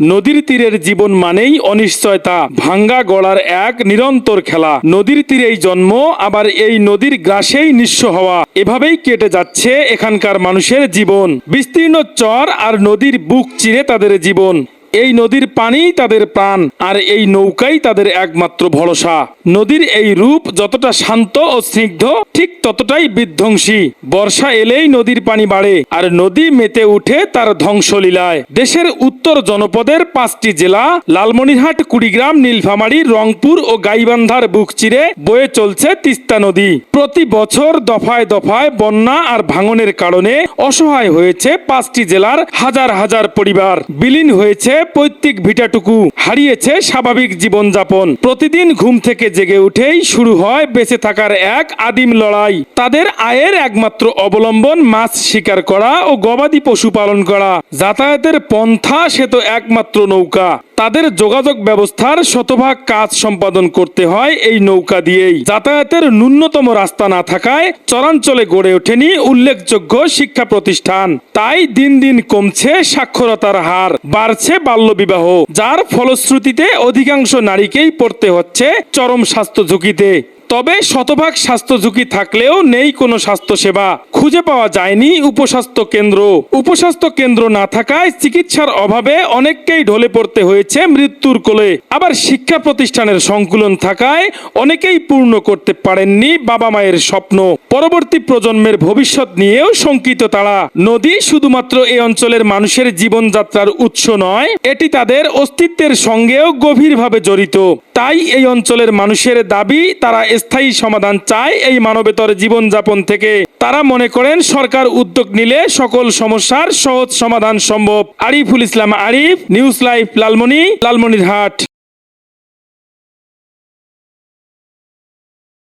নদীর তীরের জীবন মানেই অনিশ্চয়তা, ভাঙ্গা গড়ার এক নিরন্তর খেলা। নদীর তীরেই জন্ম, আবার এই নদীর গ্রাসেই নিঃস্ব হওয়া। এভাবেই কেটে যাচ্ছে এখানকার মানুষের জীবন। বিস্তীর্ণ চর আর নদীর বুক চিরে তাদের জীবন। এই নদীর পানিই তাদের প্রাণ, আর এই নৌকাই তাদের একমাত্র ভরসা। নদীর এই রূপ যতটা শান্ত ও স্নিগ্ধ, ঠিক ততটাই বিধ্বংসী। বর্ষা এলেই নদীর পানি বাড়ে, আর নদী মেতে উঠে তার ধ্বংসলীলায়। দেশের উত্তর জনপদের পাঁচটি জেলা, লালমনিরহাট, কুড়িগ্রাম, নীলফামারী, রংপুর ও গাইবান্ধার বুক চিরে বয়ে চলছে তিস্তা নদী। প্রতি বছর দফায় দফায় বন্যা আর ভাঙনের কারণে অসহায় হয়েছে পাঁচটি জেলার হাজার হাজার পরিবার। বিলীন হয়েছে পৈতৃক ভিটাটুকু হারিয়েছে স্বাভাবিক জীবনযাপন। প্রতিদিন ঘুম থেকে জেগে উঠেই শুরু হয় বেঁচে থাকার এক আদিম লড়াই। তাদের আয়ের একমাত্র অবলম্বন মাছ শিকার করা ও গবাদি পশু পালন করা। যাতায়াতের পন্থা সে তো একমাত্র নৌকা। তাদের যোগাযোগ ব্যবস্থার শতভাগ কাজ সম্পাদন করতে হয় এই নৌকা দিয়েই। যাতায়াতের ন্যূনতম রাস্তা না থাকায় চরাঞ্চলে গড়ে ওঠেনি উল্লেখযোগ্য শিক্ষা প্রতিষ্ঠান তাই দিন দিন কমছে সাক্ষরতার হার, বাড়ছে বাল্যবিবাহ, যার ফলশ্রুতিতে অধিকাংশ নারীকেই পড়তে হচ্ছে চরম স্বাস্থ্য ঝুঁকিতে। তবে শতভাগ স্বাস্থ্য ঝুঁকি থাকলেও নেই কোনো স্বাস্থ্যসেবা। খুঁজে পাওয়া যায়নি উপস্বাস্থ্য কেন্দ্র। উপস্বাস্থ্য কেন্দ্র না থাকায় চিকিৎসার অভাবে অনেককেই ঢলে পড়তে হয়েছে মৃত্যুর কোলে। আবার শিক্ষা প্রতিষ্ঠানের সংকুলন থাকায় অনেকেই পূর্ণ করতে পারেননি বাবা মায়ের স্বপ্ন। পরবর্তী প্রজন্মের ভবিষ্যৎ নিয়েও শঙ্কিত তারা। নদী শুধুমাত্র এই অঞ্চলের মানুষের জীবনযাত্রার উৎস নয়, এটি তাদের অস্তিত্বের সঙ্গেও গভীরভাবে জড়িত। তাই এই অঞ্চলের মানুষের দাবি, তারা স্থায়ী সমাধান চায় এই মানবেতর জীবনযাপন থেকে। তারা মনে করেন, সরকার উদ্যোগ নিলে সকল সমস্যার সহজ সমাধান সম্ভব। Ariful Islam Arif, news live, Lalmoni, Lalmonirhat.